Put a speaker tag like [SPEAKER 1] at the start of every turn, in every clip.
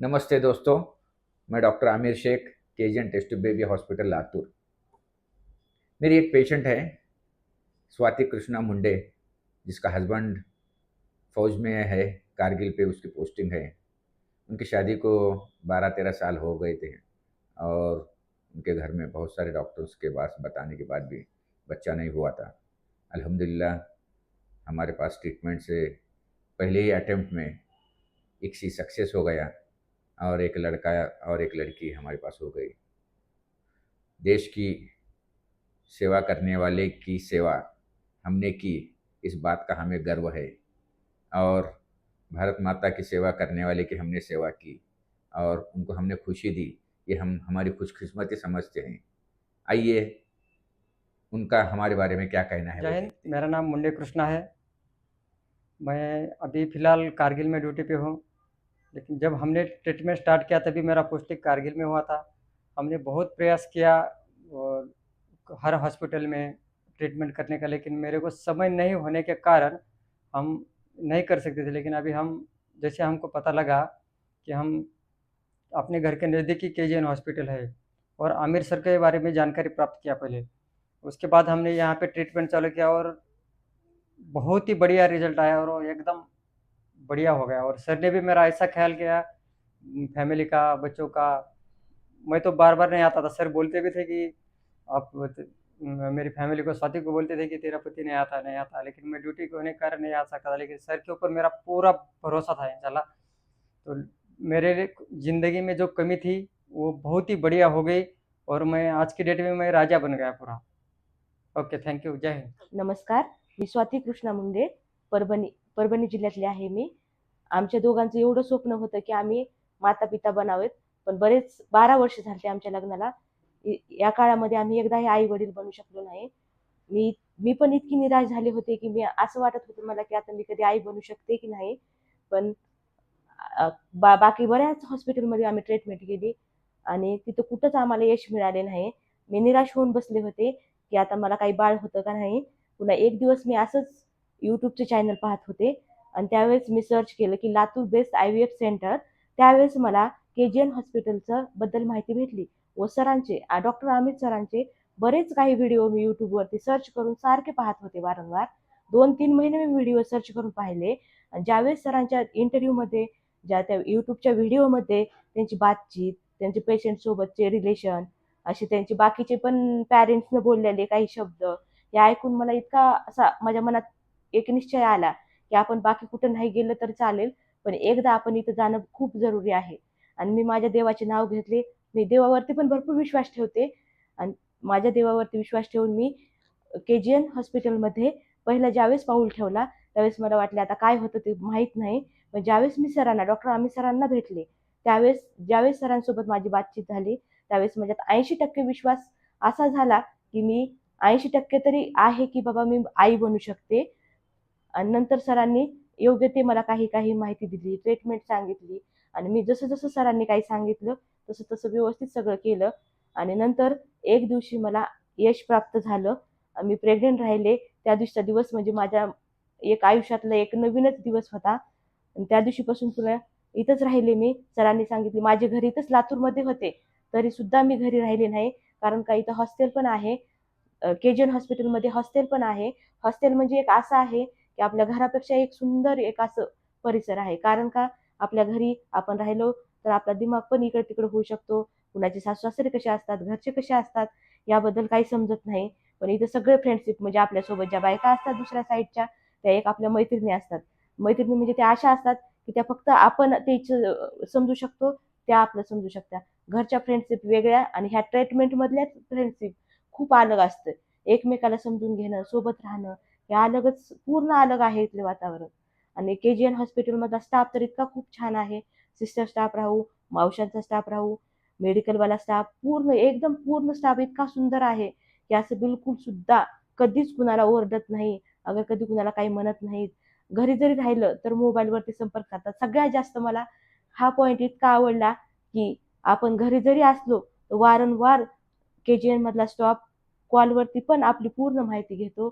[SPEAKER 1] नमस्ते दोस्तों, मैं doctor Amir Shaikh KGN test baby hospital Latur. मेरी एक पेशेंट है, स्वाति कृष्णा मुंडे, जिसका हस्बैंड फौज में है, कारगिल पे उसकी पोस्टिंग है। उनकी शादी को 12-13 साल हो गए थे और उनके घर में बहुत सारे डॉक्टर्स के पास बताने के बाद भी बच्चा नहीं हुआ था। अल्हम्दुलिल्लाह, हमारे पास ट्रीटमेंट से पहले ही अटेम्प्ट में एक सी सक्सेस हो गया। और एक लड़का और एक लड़की हमारे पास हो गई। देश की सेवा करने वाले की सेवा हमने की। इस बात का हमें गर्व है। और भारत माता की सेवा करने वाले की हमने सेवा की और उनको हमने खुशी दी। ये हम हमारी खुशकिस्मती समझते हैं। आइए उनका हमारे बारे में क्या कहना है?
[SPEAKER 2] जय हिंद मेरा नाम मुंडे कृष्णा है। मैं अभी फ़िलहाल कारगिल में ड्यूटी पे हूँ। लेकिन जब हमने ट्रीटमेंट स्टार्ट किया तभी मेरा पोस्टिंग कारगिल में हुआ था। हमने बहुत प्रयास किया और हर हॉस्पिटल में ट्रीटमेंट करने का, लेकिन मेरे को समय नहीं होने के कारण हम नहीं कर सकते थे। लेकिन अभी हम, जैसे हमको पता लगा कि हम अपने घर के नज़दीकी के जी हॉस्पिटल है और आमिर सर के बारे में जानकारी प्राप्त किया पहले। उसके बाद हमने यहाँ पे ट्रीटमेंट चालू किया और बहुत ही बढ़िया रिज़ल्ट आया और एकदम बढ़िया हो गया। और सर ने भी मेरा ऐसा ख्याल किया फैमिली का, बच्चों का। मैं तो बार बार नहीं आता था। सर बोलते भी थे कि आप मेरी फैमिली को स्वाति को बोलते थे कि तेरा पति नहीं आता नहीं आता। लेकिन मैं ड्यूटी के होने के नहीं आ सकता था। लेकिन सर के ऊपर मेरा पूरा भरोसा था इंशाल्लाह। तो मेरे ज़िंदगी में जो कमी थी, वो बहुत ही बढ़िया हो गई और मैं आज की डेट में मैं राजा बन गया पूरा। Okay, thank you. जय हिंद।
[SPEAKER 3] नमस्कार। मी स्वाती कृष्णा मुंडे, परभणी परभणी जिल्ह्यातली आहे मी. आमच्या दोघांचं एवढं स्वप्न होतं की आम्ही माता पिता बनावेत. पण बरेच बारा वर्ष झाले आमच्या लग्नाला. या काळामध्ये आम्ही एकदाही आई वडील बनू शकलो नाही. मी मी पण इतकी निराश झाले होते की मी असं वाटत होतं मला की आता मी कधी आई बनू शकते की नाही. पण बा बाकी बऱ्याच हॉस्पिटलमध्ये आम्ही ट्रीटमेंट केली आणि तिथं कुठंच आम्हाला यश मिळाले नाही. मी निराश होऊन बसले होते की आता मला काही बाळ होतं का नाही. पुन्हा एक दिवस मी असंच यूट्यूबचे चॅनल पाहत होते. आणि त्यावेळेस मी सर्च केलं की Latur best I V F centre त्यावेळेस मला के जी एन हॉस्पिटलचं बद्दल माहिती भेटली. व सरांचे डॉक्टर अमित सरांचे बरेच काही व्हिडिओ मी यूट्यूबवरती सर्च करून सारखे पाहत होते वारंवार. दोन तीन महिने मी व्हिडिओ सर्च करून पाहिले. आणि ज्यावेळेस सरांच्या इंटरव्ह्यूमध्ये ज्या त्या यूट्यूबच्या व्हिडिओमध्ये त्यांची बातचीत त्यांचे पेशंटसोबतचे रिलेशन असे त्यांचे बाकीचे पण पॅरेंट्सनं बोललेले काही शब्द हे ऐकून मला इतका असा माझ्या मनात एक निश्चय आला की आपण बाकी कुठं नाही गेलं तर चालेल पण एकदा आपण इथं जाणं खूप जरुरी आहे. आणि मी माझ्या देवाचे नाव घेतले मी देवावरती पण भरपूर विश्वास ठेवते. आणि माझ्या देवावरती विश्वास ठेवून मी के जी एन हॉस्पिटलमध्ये पहिला ज्यावेळेस पाऊल ठेवला त्यावेळेस मला वाटले आता काय होतं ते माहीत नाही. पण ज्यावेळेस मी सरांना डॉक्टर आम्ही सरांना भेटले त्यावेळेस ज्यावेळेस सरांसोबत माझी बातचीत झाली त्यावेळेस माझ्यात ऐंशी टक्के विश्वास असा झाला की मी ऐंशी टक्के तरी आहे की बाबा मी आई बनू शकते. आणि नंतर सरांनी योग्य ते मला काही काही माहिती दिली ट्रीटमेंट सांगितली. आणि मी जसं जसं सरांनी काही सांगितलं तसं तसं व्यवस्थित सगळं केलं. आणि नंतर एक दिवशी मला यश प्राप्त झालं. मी प्रेग्नेंट राहिले. त्या दिवशीचा दिवस म्हणजे माझ्या एक आयुष्यातला एक नवीनच दिवस होता. आणि त्या दिवशीपासून पुन्हा इथंच राहिले मी. सरांनी सांगितले माझे घर इथंच लातूरमध्ये होते. तरी सुद्धा मी घरी राहिले नाही. कारण का इथं हॉस्टेल पण आहे. के जी एन हॉस्पिटलमध्ये हॉस्टेल पण आहे. हॉस्टेल म्हणजे एक असं आहे की आपल्या घरापेक्षा एक सुंदर एक असं परिसर आहे. कारण का? आपल्या घरी आपण राहिलो तर आपला दिमाग पण इकडे तिकडे होऊ शकतो. कुणाचे सासू सासरे कसे असतात? घरचे कसे असतात? याबद्दल काही समजत नाही. पण इथं सगळे फ्रेंडशिप म्हणजे आपल्यासोबत ज्या बायका असतात दुसऱ्या साईडच्या त्या एक आपल्या मैत्रिणी असतात. मैत्रिणी म्हणजे त्या अशा असतात की त्या फक्त आपण ते समजू शकतो त्या आपलं समजू शकतात घरच्या फ्रेंडशिप वेगळ्या आणि ह्या ट्रीटमेंटमधल्या फ्रेंडशिप खूप अलग असतं. एकमेकाला समजून घेणं सोबत राहणं हे अलगच पूर्ण अलग आहे इथले वातावरण. आणि के जी एन हॉस्पिटलमधला स्टाफ तर इतका खूप छान आहे. सिस्टर स्टाफ राहू मावशांचा स्टाफ राहू मेडिकलवाला स्टाफ पूर्ण एकदम पूर्ण स्टाफ इतका सुंदर आहे की असं बिलकुल सुद्धा कधीच कुणाला ओरडत नाही. अगर कधी कुणाला काही म्हणत नाहीत. घरी जरी राहिलं तर मोबाईलवरती संपर्क साधतात. सगळ्यात जास्त मला हा पॉईंट इतका आवडला की आपण घरी जरी असलो तर वारंवार के जी एन मधला स्टॉप कॉलवरती पण आपली पूर्ण माहिती घेतो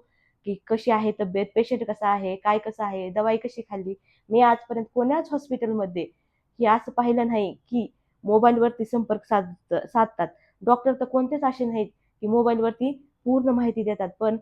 [SPEAKER 3] की कशी आहे तब्येत पेशंट कसा आहे काय कसं आहे दवाई कशी खाल्ली. मी आजपर्यंत कोण्याच हॉस्पिटलमध्ये की असं पाहिलं नाही की मोबाईलवरती संपर्क साध साधतात. डॉक्टर तर कोणतेच असे नाहीत की मोबाईलवरती पूर्ण माहिती देतात. पण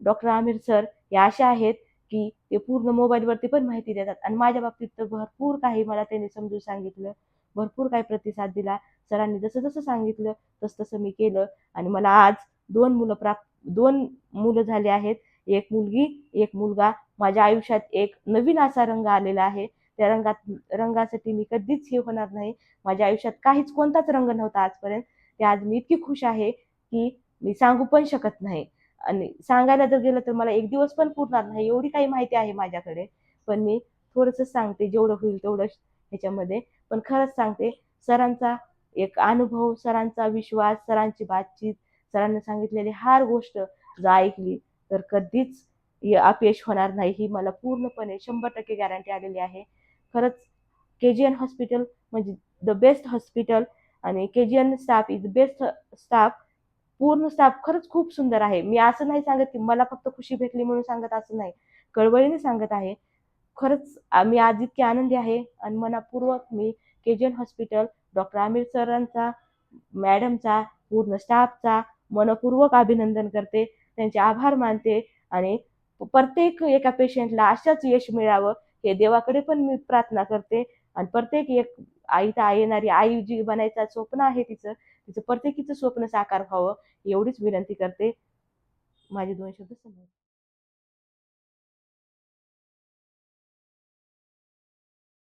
[SPEAKER 3] डॉक्टर आमिर सर हे असे आहेत की ते पूर्ण मोबाईलवरती पण माहिती देतात. आणि माझ्या बाबतीत तर भरपूर काही मला त्यांनी समजून सांगितलं भरपूर काही प्रतिसाद दिला. सरांनी जसं जसं सांगितलं तसं तसं मी केलं. आणि मला आज दोन मुलं प्राप्त दोन मुलं झाले आहेत. एक मुलगी एक मुलगा. माझ्या आयुष्यात एक नवीन असा रंग आलेला आहे. त्या रंगात रंगासाठी मी कधीच हे होणार नाही. माझ्या आयुष्यात काहीच कोणताच रंग नव्हता आजपर्यंत. ते आज मी इतकी खुश आहे की मी सांगू पण शकत नाही. आणि सांगायला जर गेलं तर मला एक दिवस पण पुरणार नाही एवढी काही माहिती आहे माझ्याकडे. पण मी थोडंसं सांगते जेवढं होईल तेवढं ह्याच्यामध्ये. पण खरंच सांगते सरांचा एक अनुभव सरांचा विश्वास सरांची बातचीत सरांनी सांगितलेली हर गोष्ट जर ऐकली तर कधीच अपयश होणार नाही. ही मला पूर्णपणे शंभर टक्के गॅरंटी आलेली आहे. खरंच के जी एन हॉस्पिटल म्हणजे द बेस्ट हॉस्पिटल आणि K G N staff is best staff पूर्ण स्टाफ खरंच खूप सुंदर आहे. मी असं नाही सांगत की मला फक्त खुशी भेटली म्हणून सांगत असं नाही. कळवळीने सांगत आहे. खरंच मी आज इतकी आनंदी आहे आणि मनापूर्वक मी K G N hospital doctor Amir सरांचा मॅडमचा पूर्ण स्टाफचा मनपूर्वक अभिनंदन करते त्यांचे आभार मानते आणि प्रत्येक एका पेशंटला अशाच यश मिळावं हे देवाकडे पण मी प्रार्थना करते. आणि प्रत्येक एक आई तर येणारी आई जी बनायचं स्वप्न आहे तिचं तिचं प्रत्येकीचं स्वप्न साकार व्हावं एवढीच विनंती करते. माझे दोन शब्द समोर